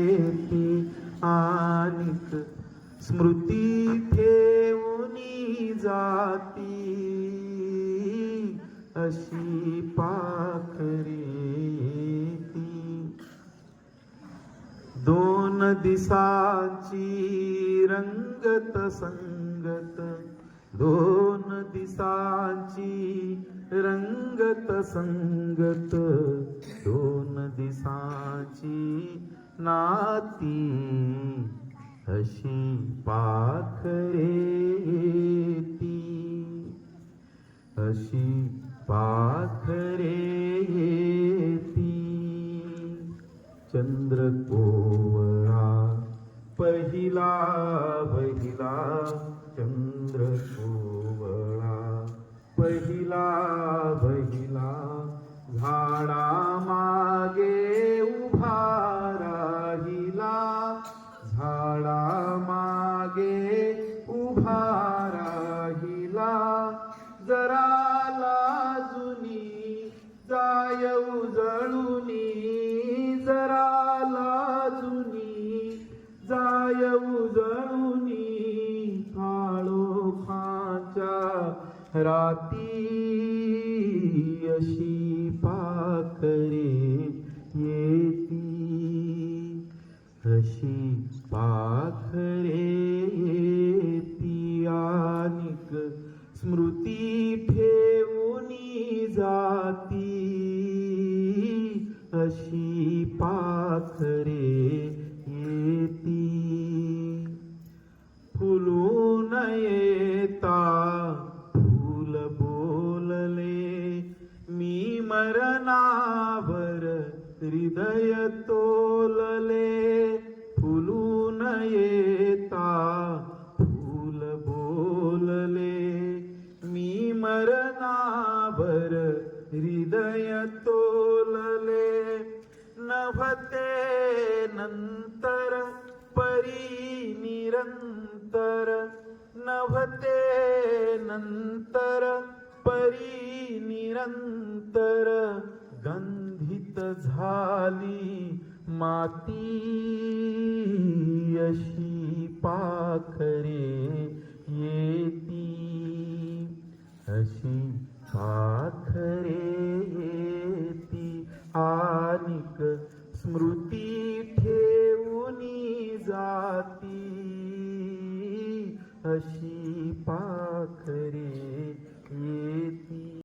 येती आनिक स्मृती ठेवूनी जाती. अशी पाखरे ती. दोन दिसाची रंगत संगत. दोन दिसाची रंगत संगत. दोन दिसाची नाती अशी पाखरे ती अशी पाखरे ती चंद्र कोवळा पहिला पहिला. चंद्र कोवळा पहिला जाय उजळुनी जरा लाजुनी जाय उजळुनी काळोखाच्या राती अशी पाखरे. अशी पाखरे येती? फुलून येता फूल बोलले. मी मरणावर हृदय तोलले. फुलून येता फूल बोलले. मी मरणावर हृदय तोलले नभते नंतर परी निरंतर नभते नंतर परी निरंतर गंधित झाली माती अशी पाखरे येती अशी साथ ती आनिक स्मृती ठेवूनी जाती. अशी पाखरे येती.